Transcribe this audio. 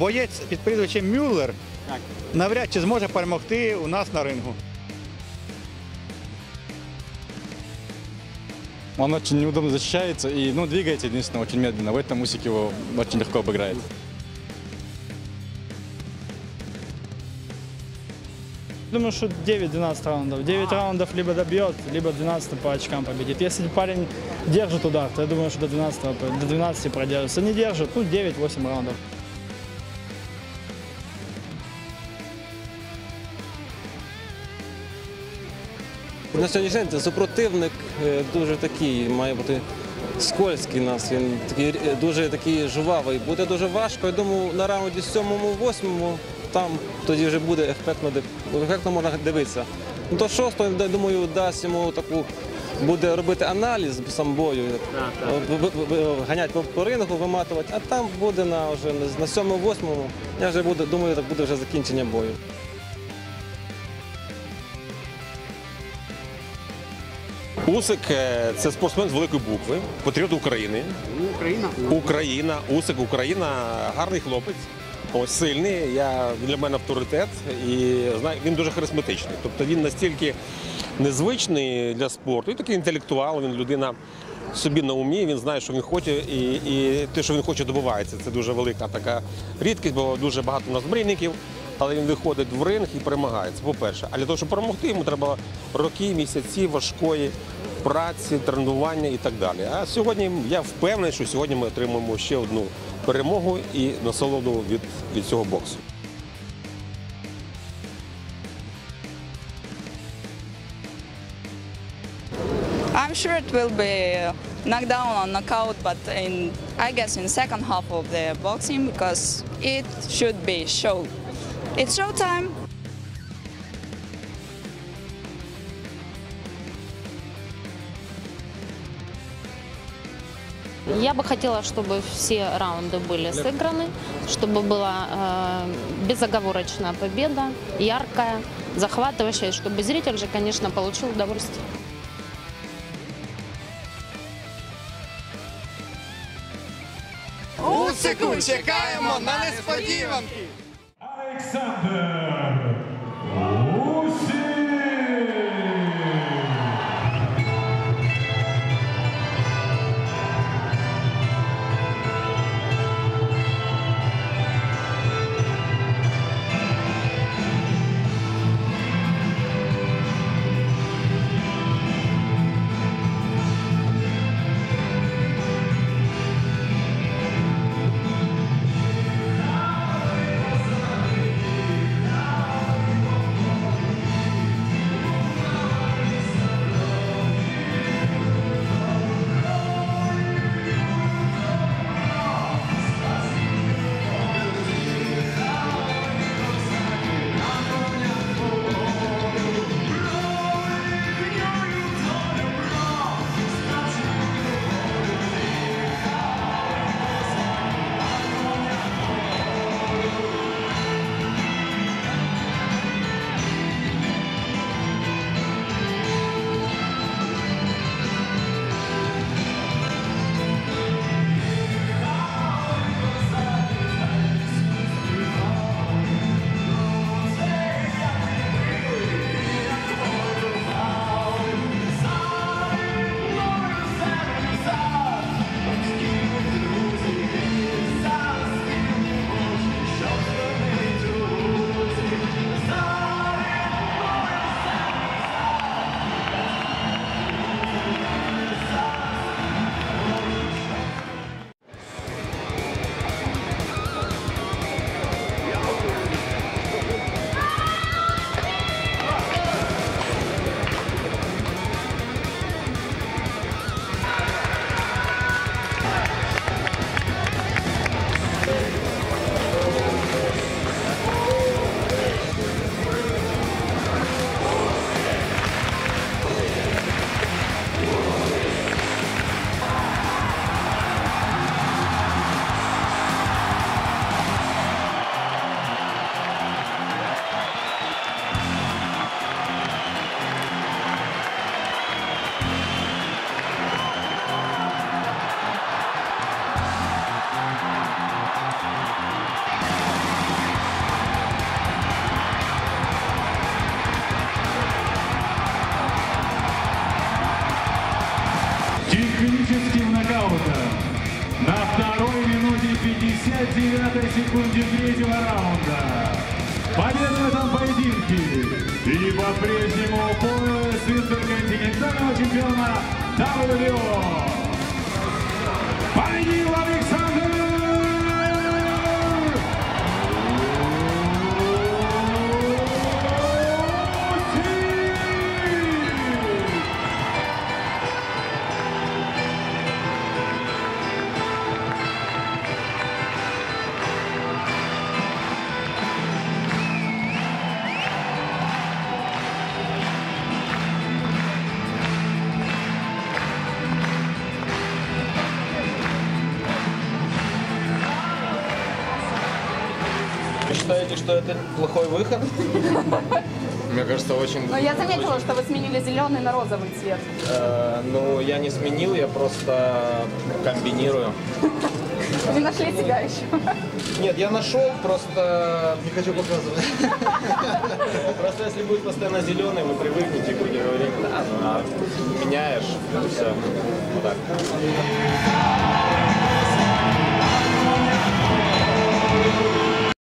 боєць під прізвищем Мюллер Так. навряд чи зможе перемогти у нас на рингу. Он очень неудобно защищается и ну, двигается единственное очень медленно. В этом Усик его очень легко обыграет. Думаю, что 9-12 раундов. 9 раундов либо добьет, либо 12 по очкам победит. Если парень держит удар, то я думаю, что до 12, до 12 продержится. Не держит, ну 9-8 раундов. На сьогоднішній день це супротивник е, дуже такий, має бути скользький нас. Він такий е, дуже такий жвавий. Буде дуже важко. Я думаю, на раунді сьомому, восьмому там тоді вже буде ефектно, ефектно можна дивитися. Ну, До шостого, я думаю, дасть йому таку. Буде робити аналіз сам бою, в- в- в- ганять по, по рингу, виматувати, а там буде на вже на сьомому, восьмому. Я вже буду, думаю, так буде вже закінчення бою. Усик е, це спортсмен з великої букви, патріот України. Україна. Україна, Усик, Україна, гарний хлопець. Ось сильний. Я для мене авторитет і знаю, він дуже харизматичний. Тобто він настільки незвичний для спорту, і такий інтелектуал, він людина собі на умі, він знає, що він хоче, і, і те, що він хоче, добувається. Це дуже велика така рідкість, бо дуже багато у нас мрійників. Але він виходить в ринг і перемагає. Це по-перше. А для того, щоб перемогти, йому треба роки, місяці важкої праці, тренування і так далі. А сьогодні я впевнений, що сьогодні ми отримаємо ще одну перемогу і насолоду від, від цього боксу. I'm sure it will be knockdown or knockout, but in I guess in second half of the boxing because it should be show. It's showtime. Я бы хотела, чтобы все раунды были сыграны, чтобы была э, безоговорочная победа, яркая, захватывающая, чтобы зритель же, конечно, получил удовольствие. Усику чекаємо на несподіванки! Alexander. 59 секунде третьего раунда. Победу в этом поединке и по-прежнему пояс интерконтинентального чемпиона WO. Победил считаете, что это плохой выход? Мне кажется, очень... Но я заметила, что вы сменили зеленый на розовый цвет. Э, ну, я не сменил, я просто комбинирую. Не нашли себя еще. Нет, я нашел, просто не хочу показывать. Просто если будет постоянно зеленый, вы привыкнете, будете говорить, да, ну, а меняешь, все. Вот так.